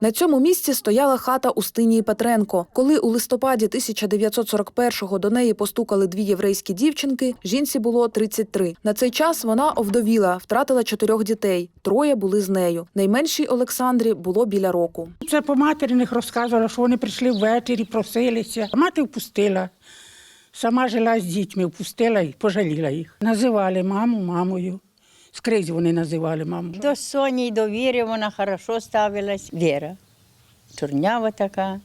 На цьому місці стояла хата Устинії Петренко. Коли у листопаді 1941-го до неї постукали дві єврейські дівчинки, жінці було 33. На цей час вона овдовіла, втратила чотирьох дітей. Троє були з нею. Найменшій Олександрі було біля року. Це по материних розказувала, що вони прийшли ввечері, просилися. Мати впустила. Сама жила з дітьми, впустила і пожаліла їх. Називали маму мамою. Скрізь вони називали маму. До Соні й до Віри вона хорошо ставилась. Віра. Чорнява така.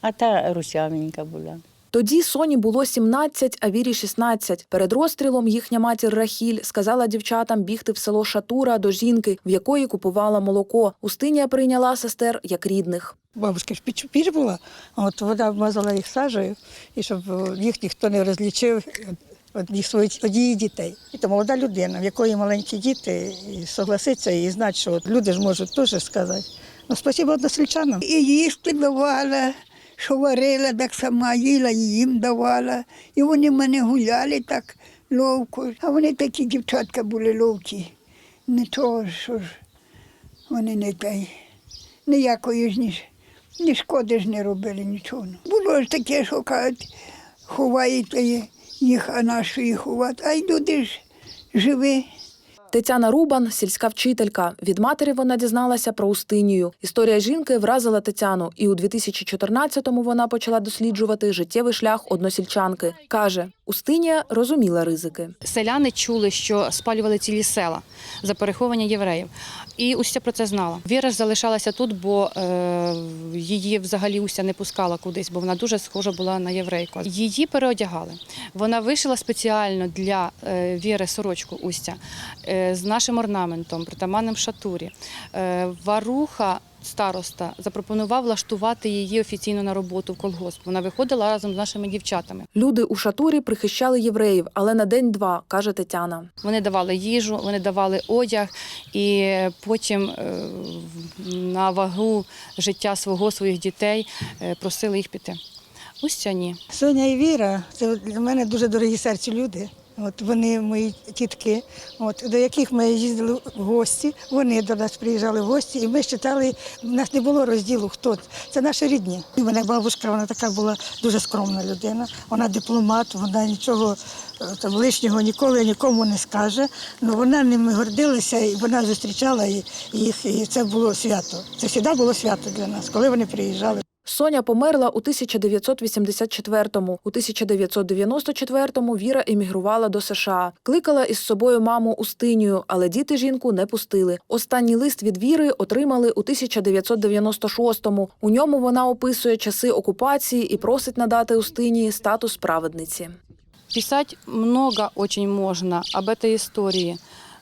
А та русявенька була. Тоді Соні було 17, а Вірі 16. Перед розстрілом їхня матір Рахіль сказала дівчатам бігти в село Шатура до жінки, в якої купувала молоко. Устинія прийняла сестер як рідних. Бабушка ж піч, піч була, от вона вмазала їх сажею, і щоб їх ніхто не розлічив їх своїх її дітей. І то молода людина, в якої маленькі діти, і согласиться і знати, що люди ж можуть теж сказати. Ну, спасибо односельчанам. І їсти давала, що варила, так сама їла, і їм давала. І вони в мене гуляли так ловко. А вони такі дівчатка були ловкі. Нічого, що ж вони не той. Ніякої ж ні, ні шкоди ж не робили нічого. Було ж таке, що кажуть, ховаєте їх, а нашу їх ховати. А й люди ж живі. Тетяна Рубан, сільська вчителька. Від матері вона дізналася про Устинію. Історія жінки вразила Тетяну, і у 2014-му вона почала досліджувати життєвий шлях односільчанки. Каже, Устинія розуміла ризики. Селяни чули, що спалювали цілі села за переховання євреїв. І Устя про це знала. Віра ж залишалася тут, бо е, її взагалі Устя не пускала кудись, бо вона дуже схожа була на єврейку. Її переодягали. Вона вишила спеціально для е, Віри сорочку Устя е, з нашим орнаментом, притаманним шатурі. Е, Варуха. Староста запропонував влаштувати її офіційно на роботу в колгосп. Вона виходила разом з нашими дівчатами. Люди у шатурі прихищали євреїв, але на день-два, каже Тетяна. Вони давали їжу, вони давали одяг, і потім на вагу життя свого своїх дітей просили їх піти. Устя ні. Соня і Віра це для мене дуже дорогі серцю люди. От вони мої тітки, от до яких ми їздили в гості. Вони до нас приїжджали в гості, і ми читали. У нас не було розділу, хто це. наші рідні. І мене бабушка, вона така була дуже скромна людина. Вона дипломат, вона нічого е, там лишнього ніколи нікому не скаже. Ну вона ними гордилася, і вона зустрічала їх, і це було свято. Це завжди було свято для нас, коли вони приїжджали. Соня померла у 1984-му. У 1994-му Віра емігрувала до США. Кликала із собою маму Устинію, але діти жінку не пустили. Останній лист від Віри отримали у 1996-му. У ньому вона описує часи окупації і просить надати Устинії статус праведниці. Писать много очень можно об этой истории,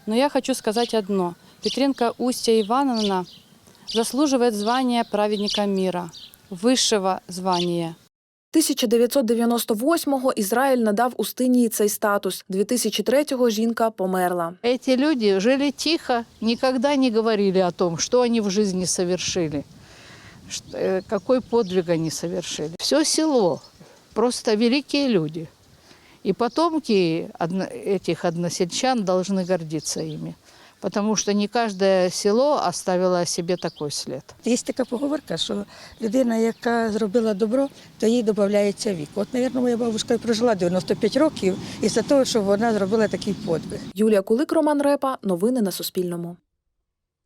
но я хочу сказать одно. Петренко Устья Ивановна заслуживает звания праведника мира, высшего звания. 1998-го Ізраїль надав Устинії цей статус. 2003-го жінка померла. Эти люди жили тихо, никогда не говорили о том, что они в жизни совершили, что- э, какой подвиг они совершили. Все село, просто великие люди. И потомки одно- этих односельчан должны гордиться ими, потому что не каждое село оставило себе такой след. Є така поговорка, що людина, яка зробила добро, то їй додається вік. От, мабуть, моя бабуся і прожила 95 років із-за того, що вона зробила такий подвиг. Юлія Кулик, Роман Репа. Новини на Суспільному.